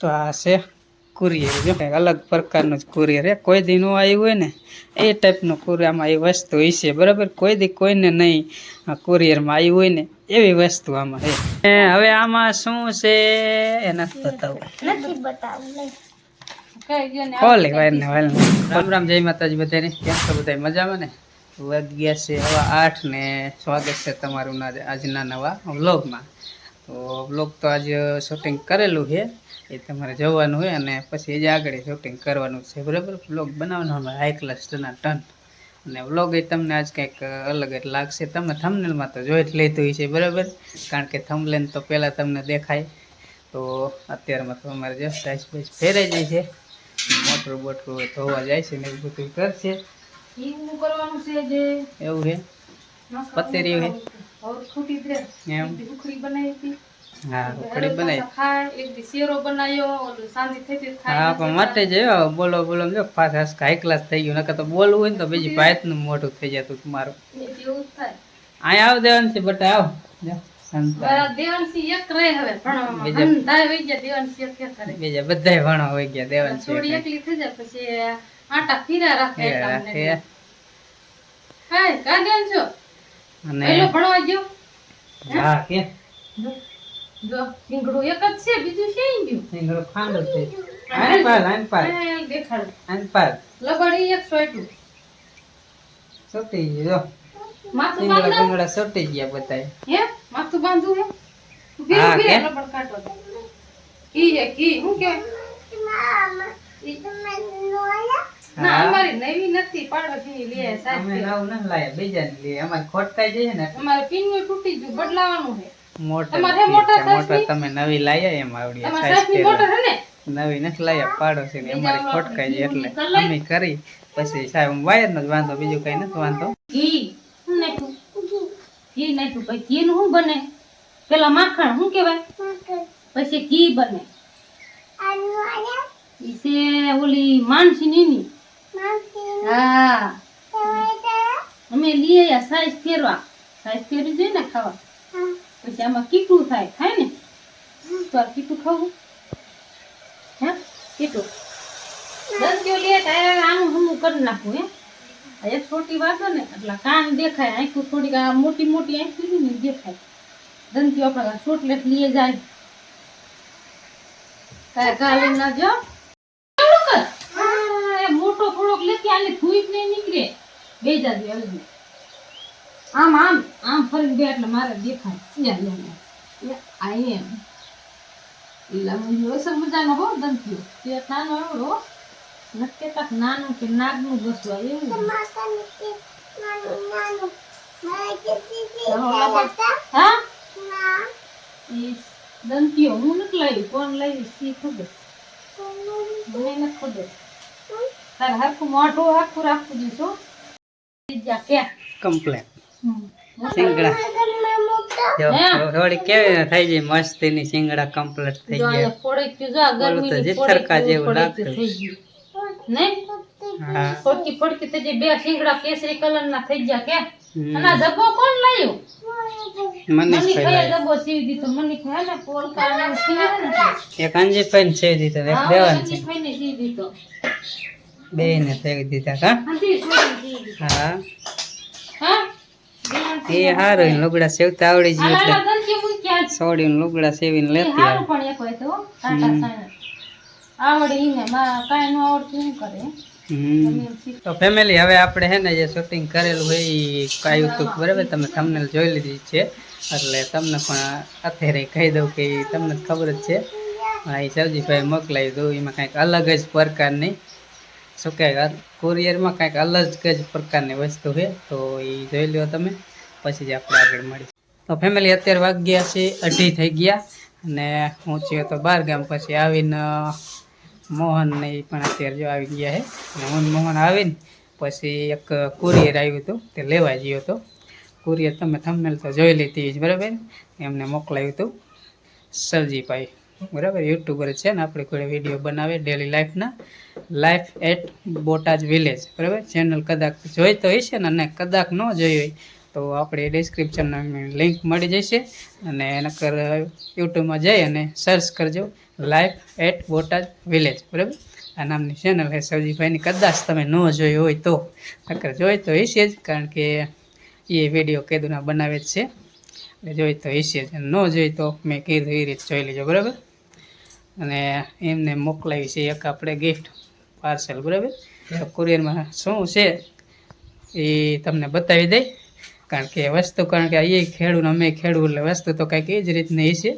તો આ છે કુરિયર જો. કંઈક અલગ પ્રકારનું જ કુરિયર હે કોઈ દી નો આવ્યું હોય ને એ ટાઈપનું કુરિયામાં એ વસ્તુ હશે બરાબર? કોઈ દી કોઈને નહીં કુરિયરમાં આવ્યું હોય ને એવી વસ્તુ આમાં છે. હવે આમાં શું છે? એ નથી બતાવું. નથી બતાવું ખોલી વાયરને વાયરને રામ રામ જય માતાજી બધાને. કેમ છો બધા? મજામાં ને? વાગ્યા છે હવા આઠ ને સ્વાગત છે તમારું આજના નવા વ્લોગમાં. તો વ્લોગ તો આજે શૂટિંગ કરેલું છે. એ તમારે જોવાનું હોય અને પછી એ જ આગળ શૂટિંગ કરવાનું છે. બરાબર? વ્લોગ બનાવવાનો અમારે હાઈ ક્લાસ ટના ટન અને વ્લોગ એ તમને આજ કંઈક અલગ જ લાગશે. તમે થમનેલમાં તો જોઈ જ લીધું છે બરાબર? કારણ કે થમલેન તો પહેલાં તમને દેખાય. તો અત્યારમાં તો અમારે જસ્ટ સાઈઝ બાઈઝ ફેરાઈ જાય છે. મોટર બોટર ધોવા જાય છે ને એવું બધું કરશે. એવું છે? જે છે ખૂટી દે એમ. ઉખડી બનાવી હતી. હા ઉકળી બનાવી ખાય એક દી શેરો બનાવ્યો ઓલું સાંજે થઈ ખાય. હા પણ માટે જ બોલો બોલો જો પાછા હાઈ ક્લાસ થઈ ગયું. નકર તો બોલવું હોય ને તો બીજી પાયતનું મોઢું થઈ જતું તમારું. એવું થાય. અહીંયા આવ દેવાનું છે આવ. જો, દેવાંશી એક રહે હવે ભણવામાં. બીજા- બધાય ભણો હોય ગયા દેવાનું થોડી એકલી થઈ જાય પછી આટા ફીરા રાખે ફેરા એટલા રાખે. મને. હાય કા દેન છો? અને પહેલો ભણવા ગયો? હા કે? જો સિંગડું એક જ છે બીજું છે ગયું? સિંગડો ખાંડો છે. આને પાર આને પાર દેખાડ. આને પાર લબડી એક સોયટું સોટી ગયો માથું બાંધો? બંગડા સોટી ગયા બતાય હે? માથું બાંધું હે? ઊભી ઊભી કે? લબડ કાઢો કી હે કી? હું કહેવાય ઈ- ના અમારી નવી નથી પાડોશી લે અમે સાહેબ ન લાયા બીજાને લઈએ અમારે ખોટકાઈ જઈએ ને. અમારે પિન્નું તૂટી ગયું બદલાવાનું છે. મોટર તમારે ઠીક મોટર છે, મોટર સાઈઝની? તમે નવી લાયા એમ આવડી તમારા સાહેબની મોટર હે ને? નવી નથી લાયા પાડોશી ને. અમારી ખોટકાઈ છે એટલે કરી અમે કરી. પછી સાહેબ વાયર નો જ વાંધો બીજું કઈ નથી વાંધો. ઘી નાખ્યું? ઘી નાખ્યું. પછી ઘી નું શું બને? પેલા માખણ શું કહેવાય? પછી ઘી બને. ઈ છે ઓલી માનસી નીની. અમે લઈ આયા સાઈઝ ફેરવા. સાઈઝ ફેરવી જોઈએ ને ખાવા. પછી આમાં કીટું થાય થાય ને? તો આ ખાવું. હા, કીટું. દંત્યો લે ત્યારે આનું હમું કરી નાખું, હે? છોટી વાતો ને, એટલે કાન દેખાય, આંખું થોડીક આ મોટી મોટી આંખી ને દેખાય. દંત્યો આપણે ચોટલેટ લઈએ જાય. કાંઈ ગાલી ના જો. થોડોક લેતી ફૂઈ ધૂઈક નહીં નીકળે. બે જાજુ એવી આમ આમ આમ ફરી બે એટલે મારે દેખાય. યા, યા, યા. યા, એમ. એટલે સમજાનો હો દંત્યો તે નાનો એવડો નક્કે તક નાનું કે નાગનું ઘસવા એવું. હા એ દંત્યો હું નથી લાવી કોણ લાવી સી ખબર? મને નથી ખબર. તારે હરખું મોઢું આખું રાખવું જોઈશું જા કે કમ્પ્લેટ હમ. સિંગડા જો હે? થોડી કેવી થઈ ગઈ મસ્તી ની સિંગડા કમ્પ્લેટ થઈ જો ગયા અહીંયા ફોડક્યું જો આ ઓલું તો ગરમીની જીથરકા ફોડક્યું, જેવું ફોડક્યું લાગતું. થઈ ગયું. નહીં? હા ફોડકી ફોડકી થઈ જાય, બે શીંગડા કેસરી કલરના થઈ ગયા કે હમ. અને આ જબ્બો કોણ લાવ્યો મનીષ મની ભાઈ ખાયા જબ્બો સીવી દીધો મની ખાય ને પોલકા ને એવું સીવે ને એક અંજીભાઈ ને સેવી દીધો એક હા, દેવાન છે મની ખાઈને સીવી દીધો બે ને ફેંકી દીધા કા દીધી. હા. એ હારું લુગડા સેવતા આવડી ગયું એટલે. જ. છોડીને લુગડા સેવીને લેતી તો ફેમિલી હવે આપણે હે ને જે શૂટિંગ કરેલું હોય એ કાયું હતું બરાબર? તમે થંબનેલ જોઈ લીધી છે. એટલે તમને પણ અત્યારે કહી દઉં કે તમને ખબર જ છે. એ સવજીભાઈ મોકલાવી દઉં એમાં કાંઈક અલગ જ પ્રકારની શું કહેવાય કુરિયરમાં કાંઈક અલગ જ પ્રકારની વસ્તુ છે, તો એ જોઈ લો તમે. પછી જ આપણે આગળ મળી તો ફેમિલી અત્યારે વાગ્યા છે, અઢી થઈ ગયા. અને હું થયો તો બાર ગામ પછી આવીને, મોહન ઈ પણ અત્યારે જો આવી ગયા છે. અને હું મોહન આવીને પછી એક કુરિયર આવ્યું હતું, તે લેવા ગયો હતો. કુરિયર તમે થંબનેલ તો જોઈ લીધી બરાબર. એમને મોકલાવ્યું હતું. સરજીભાઈ. બરાબર યુટ્યુબર છે ને, આપણે કોઈ વીડિયો બનાવે ડેલી લાઈફના લાઈફ એટ બોટાજ વિલેજ બરાબર? ચેનલ કદાચ જોઈ તો હશે ને, અને કદાચ ન જોઈ હોય, તો આપણે ડિસ્ક્રિપ્શનમાં લિંક મળી જશે. અને નકર યુટ્યુબમાં જઈ અને સર્ચ કરજો લાઈફ એટ બોટાદ વિલેજ બરાબર? આ નામની ચેનલ છે સવજીભાઈની કદાચ તમે ન જોઈ હોય તો, નકર જોઈ તો હશે જ, કારણ કે એ વીડિયો કેદુના બનાવે જ છે. એટલે જોઈ તો હશે જ ન જોઈ તો મેં કીધું એ રીતે જોઈ લેજો, બરાબર? અને એમને મોકલાવી છે એક આપણે ગિફ્ટ પાર્સલ બરાબર? તો કુરિયરમાં શું છે એ તમને બતાવી દઈ. કારણ કે વસ્તુ, કારણ કે અહીંયા ખેડૂત અમે ખેડૂત, એટલે વસ્તુ તો કંઈક એ જ રીતની છે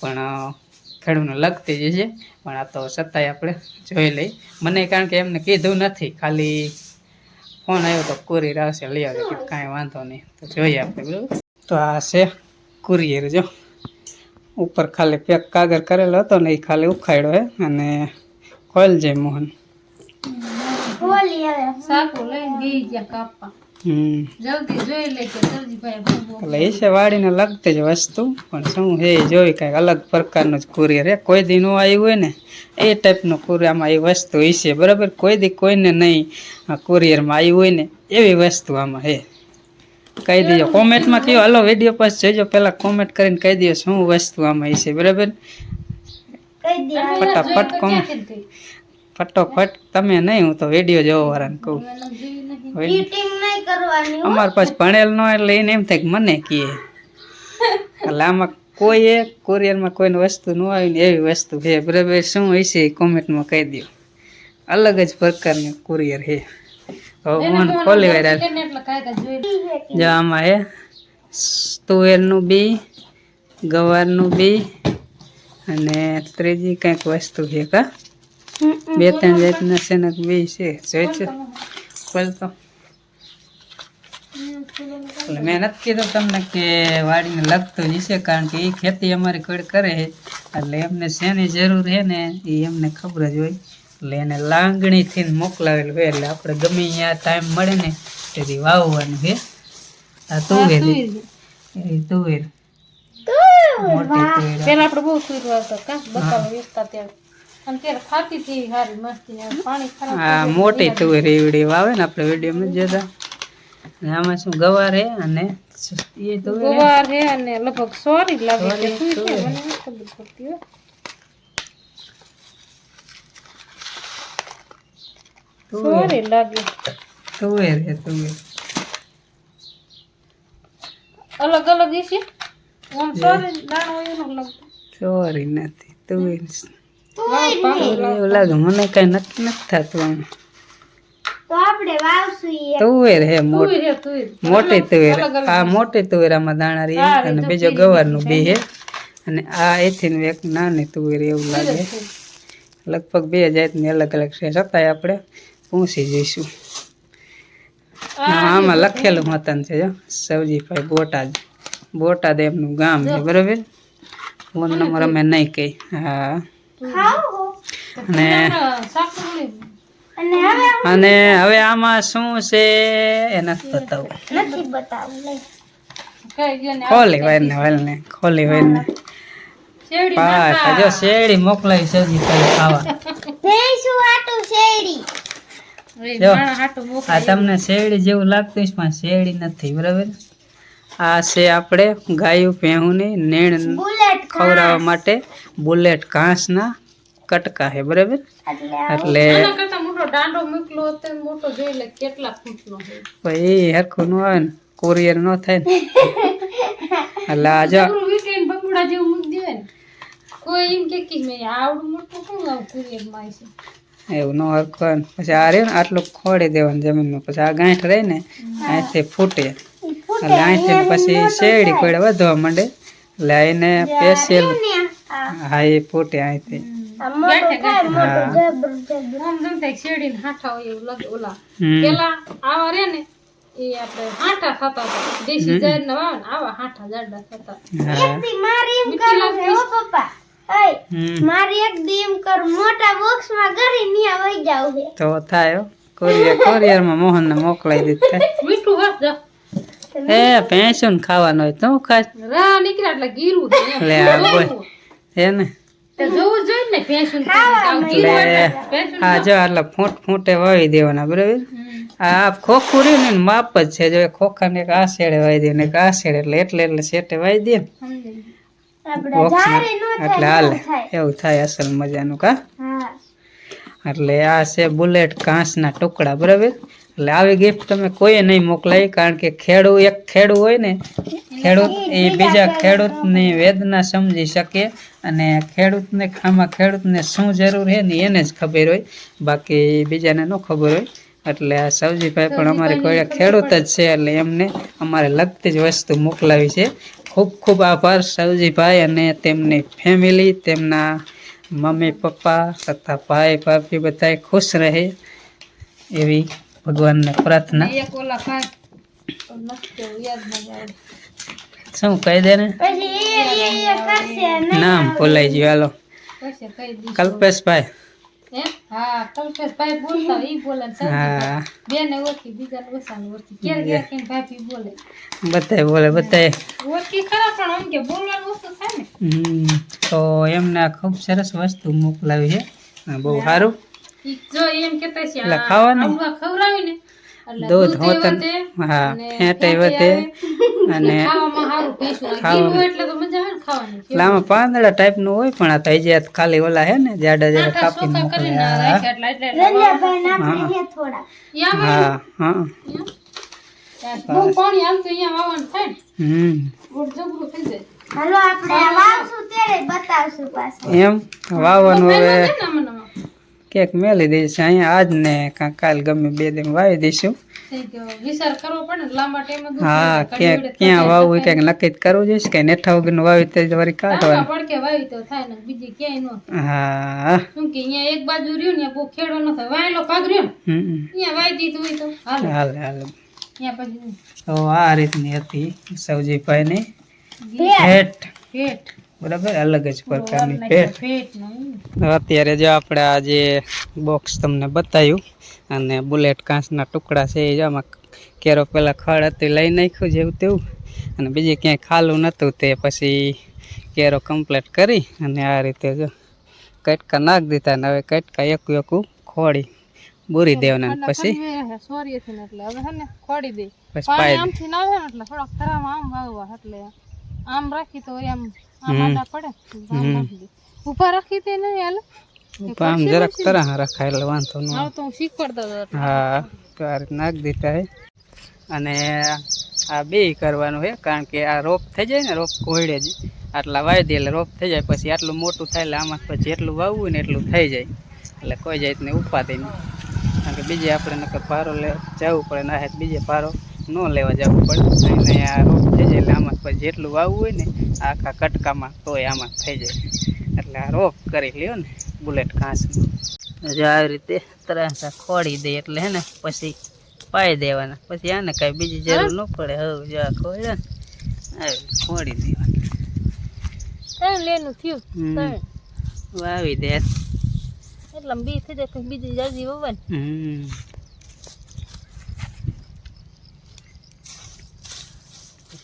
પણ ખેડૂને લગતી જ છે પણ આ તો છતાંય આપણે જોઈ લઈ. મને કારણ કે એમને કીધું નથી. ખાલી ફોન આવ્યો તો કુરિયર આવશે, લઈ આવજો, કાંઈ વાંધો નહીં. તો જોઈએ આપણે, બરાબર? તો આ છે કુરિયર જો. ઉપર ખાલી પેક કાગળ કરેલો હતો ને એ ખાલી ઉખાડ્યો હે અને ખોલજે મોહન. સાકુ લઈને ગઈ ગયા કાપવા. હમ. જલ્દી જોઈ લે કે સરજીભાઈ બહુ બહુ એટલે એ છે વાડીને લગતી જ વસ્તુ પણ શું હે જોઈ કંઈક અલગ પ્રકારનું જ કુરિયર હે. કોઈ દી નો આવ્યું હોય ને એ ટાઈપનું કુરિયરમાં એ વસ્તુ હશે બરાબર કોઈ દી કોઈને નહીં આ કુરિયરમાં આવ્યું હોય ને એવી વસ્તુ આમાં હે. કહી દેજો. કોમેન્ટમાં કયો હલો વીડિયો પાસ જોજો. પહેલાં કોમેન્ટ કરીને કહી દો શું વસ્તુ આમાં હશે બરાબર? ફટાફટ કોમ ફટોફટ તમે નહીં હું તો વીડિયો જોવા વાળાને કહું. અમારે પાસે ભણેલ ન એટલે એને એમ થાય કે મને કીએ એટલે આમાં કોઈએ કુરિયરમાં કોઈને વસ્તુ ન આવી ને એવી વસ્તુ છે. બરાબર? શું હશે એ કોમેન્ટમાં કહી દો અલગ જ પ્રકારની કુરિયર છે. મન ખોલી વાળા જો આમાં હે તુવેરનું બી ગવારનું બી અને ત્રીજી કંઈક વસ્તુ છે કા? બે ત્રણ જાતના શેનક બી છે. જોઈ છે? ખોલતો એટલે મેં નથી કીધું તમને કે વાડીને લગતું જ છે કારણ કે એ ખેતી અમારી કોઈ કરે છે. એટલે એમને શેની જરૂર છે ને એ એમને ખબર જ હોય. એટલે એને લાંગણીથી મોકલાવેલું હોય એટલે આપણે ગમે ત્યાં ટાઈમ મળે ને તેથી વાવવાનું છે. આ તુવેર. એ તુવેર. મોટી તુવેર. પેલા આપણે બહુ કા? વેચતા ત્યારે મોટી તુવેર એવડી વાવે ને આપણે વિડીયોમાં જ જોતા. આમાં શું ગવાર હે અને એ તુવેર હે. હે અને લગભગ સોરી લાગે છે સોરી, શું છે સોરી. મને નથી ખબર પડતી હો. તુવેર લાગે તુવેર હે તુવેર અલગ અલગ છે? આમ સોરી દાણો એનો લાગતો. સોરી નથી તુવેર વાવ પાકો એવું લાગે મને કઈ નક્કી નથી થતું તુવેર હે મોટી તુવેર આ મોટી તુવેર આમાં દાણા રહી અને એ બીજો ગવારનું બી હે અને આ એથી એક નાની તુવેર એવું લાગે. લગભગ બે જાતની અલગ અલગ છે છતાંય આપણે પૂછી જઈશું. આમાં લખેલું મતન છે જો. સવજીભાઈ બોટાદ. બોટાદ એમનું ગામ છે બરોબર? ફોન નંબર અમે નહીં કહી હા. અને અને હવે આમાં શું છે એ નથી બતાવું. કઈ ગયો ને ખોલી વાયરને વાયરને ખોલી વાયરને શેરડી પાછા જો શેરડી મોકલાવી સવજીભાઈ ખાવા. હાટુ આ તમને શેરડી જેવું લાગતું છે પણ શેરડી નથી બરાબર? આ છે આપણે ગાયું ભેહુંની નેણ ખવડાવવા માટે. બુલેટ ઘાસના કટકા છે બરાબર? એટલે આના કરતા મોટો દાંડો મૂકલો તો મોટો જોઈ લે કેટલા ફૂટનો છે. પછી હરખું ન આવે ને કુરિયર નો થાય ને. એટલે આ જો પૂરું જેવું મૂકી દેવાય ને. કોઈ એમ કે કે મેં આવડું મોટું શું આવું કુરિયરમાં છે એવું ન હરખવાનું. ને પછી આ રહ્યું ને આટલું ખોડી દેવાનું જમીનમાં. પછી આ ગાંઠ રહી ને અહીંથી ફૂટે. એટલે અહીંથી પછી શેરડી પડે વધવા માંડે. એટલે એને સ્પેશિયલ હા એ ફૂટે અહીંથી. હા. ને ના ને. મારી એક દીમ કર મોટા બોક્સમાં કરી ની આવી જાવ છે તો થાય કોરિયર કોરિયર કોરિયરમાં મોહનને મોકલાઈ દીધા મીઠું હાથ જા. એ ભેંસું ને ખાવાનું હોય તો ખાસ રા નીકળ્યા એટલે ગીરું લે આ બોલ. હે ને? તો જોવું જોઈએ ને ભેંસું ને ખાવા. કીધું કે આવું એટલે આ જો આટલા ફૂંટ ફૂંટે વાવી દેવાના બરાબર? આ ખોખું રહ્યું માપ જ છે. જો ખોખા ખોખાને એક આ શેડે વાવી દે ને આ શેડે એટલે એટલે એટલે શેટે વાવી દે ને. એટલે હાલે. એવું થાય અસલ મજાનું કા? એટલે આ છે બુલેટ કાંસના ટુકડા બરાબર? એટલે આવી ગિફ્ટ તમે કોઈએ નહીં મોકલાય કારણ કે ખેડૂત એક ખેડૂત હોય ને ખેડૂત એ બીજા ખેડૂતની વેદના સમજી શકે અને ખેડૂતને આમાં ખેડૂતને શું જરૂર છે ને એને જ ખબર હોય બાકી બીજાને ન ખબર હોય. એટલે આ સવજીભાઈ પણ અમારે કોઈ ખેડૂત જ છે એટલે એમને અમારે લગતી જ વસ્તુ મોકલાવી છે. ખૂબ ખૂબ આભાર સવજીભાઈ અને તેમની ફેમિલી તેમના મમ્મી પપ્પા તથા ભાઈ ભાભી બધા ખુશ રહે એવી ભગવાનને પ્રાર્થના. શું કહી દે ને? પછી એ એ એ કરશે નહીં નામ ભૂલાઈ ગયું હાલો. કલ્પેશભાઈ. હે? હા કલ્પેશ બોલતા ઈ બોલે ને સમજી હા. બેને ઓળખી બીજાને ઓછાને ઓળખી. ક્યારેક ક્યારેક એમ ભાભી બોલે? બધાય બોલે બધાય. ઓળખી ખરા પણ આમ કે બોલવાનું ઓછું થાય ને. તો એમને ખૂબ સરસ વસ્તુ મોકલાવી છે. બહુ સારું. જો એમ કહેતા છે એટલે આ ખાવાની? ખવડાવીને એટલે દૂધ હોતન. હા ફેંટે વધે. અને ખાવામાં સારું એટલે તો ને એટલે આમાં પાંદડા ટાઈપનું હોય પણ આ થઈ જાય ખાલી ઓલા હે ને જાડા જાડા કાપી મોકલે હા. ને? હા. ને એમ? વાવવાનું હવે કેક મેલી દઈશું અહીંયા આજ ને કાં કાલ ગમે બે દિન વાવી દઈશું. હા ક્યાંક ક્યાં વાવવું કંઈક નક્કી કરવું જોઈએ કે નેઠા વાવી તો વળી કાઢવાનું. તો થાય ને ન થાય. હા. એક બાજુ રહ્યું ને બહુ ખેડો ન થાય. વાયેલો ભાગ રહ્યો ને હમ અહીંયા વાવી દીધું હોય તો. હાલે. હાલે હાલે. તો આ રીતની હતી સૌજીભાઈની ભેટ. બરાબર? અલગ જ પ્રકારની પેટ અત્યારે જો આપણે આ જે બોક્સ તમને બતાવ્યું અને બુલેટ કાંચના ટુકડા છે એ જો આમાં કેરો પેલા ખડ હતી લઈ નાખ્યું જેવું તેવું. અને બીજે ક્યાંય ખાલું નહોતું તે પછી કેરો કમ્પ્લીટ કરી અને આ રીતે જો કટકા નાખી દીધા ને હવે કટકા એકું એકું ખોડી બોરી દેવાના પછી સોરી એટલે હવે હે ને ખોડી દે પછી આમથી ના આવે ને એટલે થોડાક ખરામાં આમ વાવવા એટલે આમ રાખી તો એમ પડે. ઊભા રાખી દે નહીં હાલ. દે આમ જરાક તરા રખાય એટલે વાંધો ન આવે. તો હું શીખવાડતા હા કાર નાખ દેતા હે. અને આ બે કરવાનું છે કારણ કે આ રોપ થઈ જાય ને રોપ કોયડે જ. આટલા વાવી દે એટલે રોપ થઈ જાય પછી આટલું મોટું થાય એટલે આમાં પછી જેટલું વાવવું હોય ને એટલું થઈ જાય. એટલે કોઈ જાતની ઉપાધિ નહીં કારણ કે બીજે આપણે નકર પારો લે જવું પડે ના હે બીજે પારો ન લેવા જવું પડે. અને આ રોપ થઈ જાય એટલે આમાં પછી જેટલું વાવવું હોય ને આખા કટકામાં તોય આમાં થઈ જાય. એટલે આ રોપ કરી લ્યો ને બુલેટ ઘાસનું જો આવી રીતે ત્રાસા ખોડી દે એટલે હે ને પછી પાઈ દેવાના. પછી આને કાંઈ બીજી જરૂર ન પડે. હવે જો આ ખોડ્યો ને ખોડી દેવાના. ત્રણ લેનું થયું ત્રણ. વાવી દે. એટલે બી થઈ જાય બીજી જાજી વવાય હમ.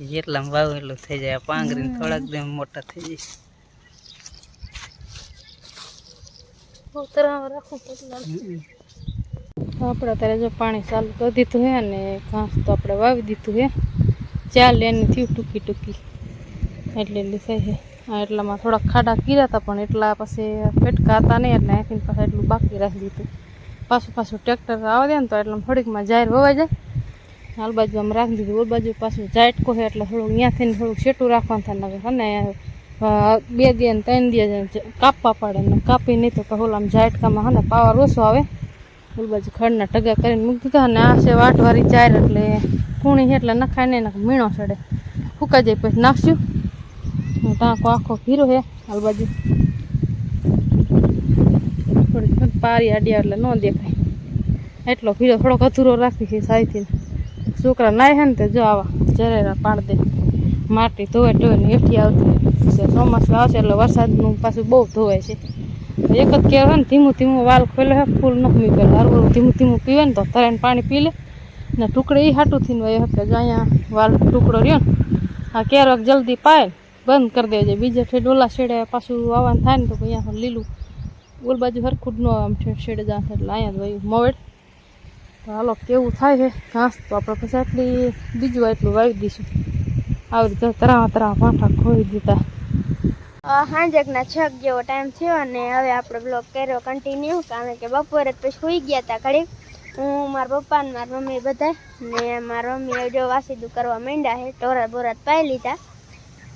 પછી જેટલામાં વાવ એટલું થઈ જાય આ પાંગરીને થોડાક દે મોટા થઈ જાય. આપણે અત્યારે જો પાણી ચાલુ કરી દીધું હે અને ઘાસ તો આપણે વાવી દીધું હે. ચાલે એની થયું ટૂંકી ટૂંકી. એટલે એટલી થઈ છે આ એટલામાં થોડાક ખાડા કીધા હતા પણ એટલા પછી પેટકા હતા નહીં એટલે અહીંથી પાછા એટલું બાકી રાખી દીધું. પાછું પાછું ટ્રેક્ટર આવે ને તો એટલે થોડીકમાં જાહેર વવાઈ જાય. હાલ બાજુ આમ રાખી દીધું. ઓલ બાજુ પાછું જાટકો છે એટલે થોડુંક અહીંયાથી થોડુંક સેટું રાખવાનું થાય અને બે દે ને ત્રણ દે કાપવા પડે ને કાપી નહીં તો ઓલા આમ જાટકામાં હા ને પાવર ઓછો આવે. ઓલ બાજુ ખડના ટગા કરીને મૂકી દીધા અને આ છે વાટવારી ચાર એટલે કૂણી છે એટલે નખાય નહીં, નકર મીણો ચડે ફૂકા જાય પછી નાખશું. ટાંકો આખો ભીરો છે. હાલ બાજુ થોડીક પારી આડિયા એટલે ન દેખાય. એટલો ભીરો થોડોક અધૂરો રાખી છે સાઈથી. છોકરા નાય હે ને તે જો આવા જરેરા પાડ દે. માટી ધોવે ધોવે ને હેઠી આવતી પછી ચોમાસું આવશે એટલે વરસાદનું પાછું બહુ ધોવાય છે. એક જ હોય ને, ધીમું ધીમું વાલ ખોલે હે, ફૂલ ન મી પેલું હરવું ધીમું ધીમું પીવે ને તો તરાઈને પાણી પી લે. ને ટુકડે એ હાટું થઈને હોય હકે જો અહીંયા વાલ ટુકડો રહ્યો ને, આ ક્યારેક જલ્દી પાય, બંધ કરી દેજે. બીજે ઠેઠ ઓલા છેડે પાછું આવવાનું થાય ને તો અહીંયા લીલું ઓલ બાજુ હરખું ન આમ છેડે જાય એટલે અહીંયા જ વયું. મોવેડ. હાલો, કેવું થાય છે ઘાસ તો આપણે પછી આટલી બીજું આટલું વાવી દઈશું. આવી રીતે તરા તરા પાઠા ખોઈ દીધા. હાંજકના છક જેવો ટાઈમ થયો અને હવે આપણે બ્લોક કર્યો કન્ટિન્યુ કારણ કે બપોરે પછી સુઈ ગયા હતા ઘડીક. હું, મારા પપ્પા ને મારા મમ્મી બધા ને મારા મમ્મીએ જો વાસીદું કરવા માંડ્યા છે ટોરા બોરા પાઈ લીધા.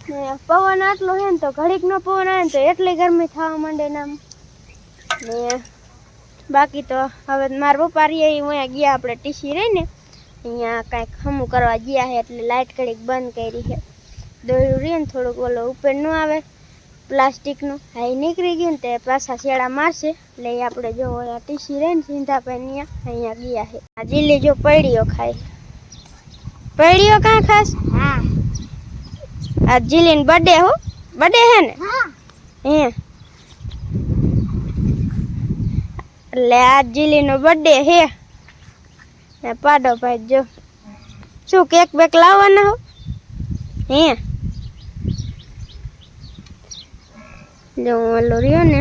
ને પવન આટલો છે ને તો ઘડીક નો પવન આવે ને તો એટલી ગરમી થવા માંડે ને આમ. ને બાકી તો હવે મારા પપ્પા રહીએ અહીંયા ગયા આપણે ટીસી રહીને અહીંયા કાંઈક હમું કરવા ગયા છે એટલે લાઇટ કડીક બંધ કરી છે દોર્યું રહીએ ને થોડુંક ઓલો ઉપર ન આવે પ્લાસ્ટિકનું હા એ નીકળી ગયું ને તે પાછા શેડા મારશે એટલે આપણે જો અહીંયા ટીસી રહે ને સિંધાભાઈ અહીંયા ગયા છે આ જીલી જો પૈડીઓ ખાય. પૈડીઓ કાં ખાસ? હા. આ જીલીન બર્થડે હો? બર્થડે હે ને? હે. એટલે આ જીલીનો બર્થડે હે ને પાડો ભાઈ, જો. શું કેક બેક લાવવાના હો? હે? જો ઓલું રહ્યો ને,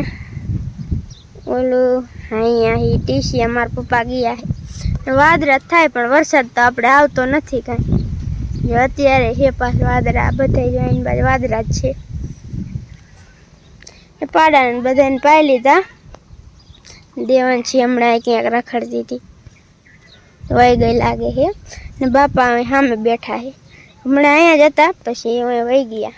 ઓલું અહીંયા હી ટીસી અમારા પપ્પા ગયા છે. વાદળા થાય, પણ વરસાદ તો આપણે આવતો નથી કાંઈ. જો અત્યારે હે પાછું વાદળા બધા જોઈને બાજુ વાદળા જ છે. પાડાને બધાને પાઈ લીધા. દેવાંશી હમણાં ક્યાંક રખડતી હતી. વહી ગઈ લાગે છે. ને બાપા અમે સામે બેઠા છે. હમણાં અહીંયા જ હતા, પછી અમે વહી ગયા.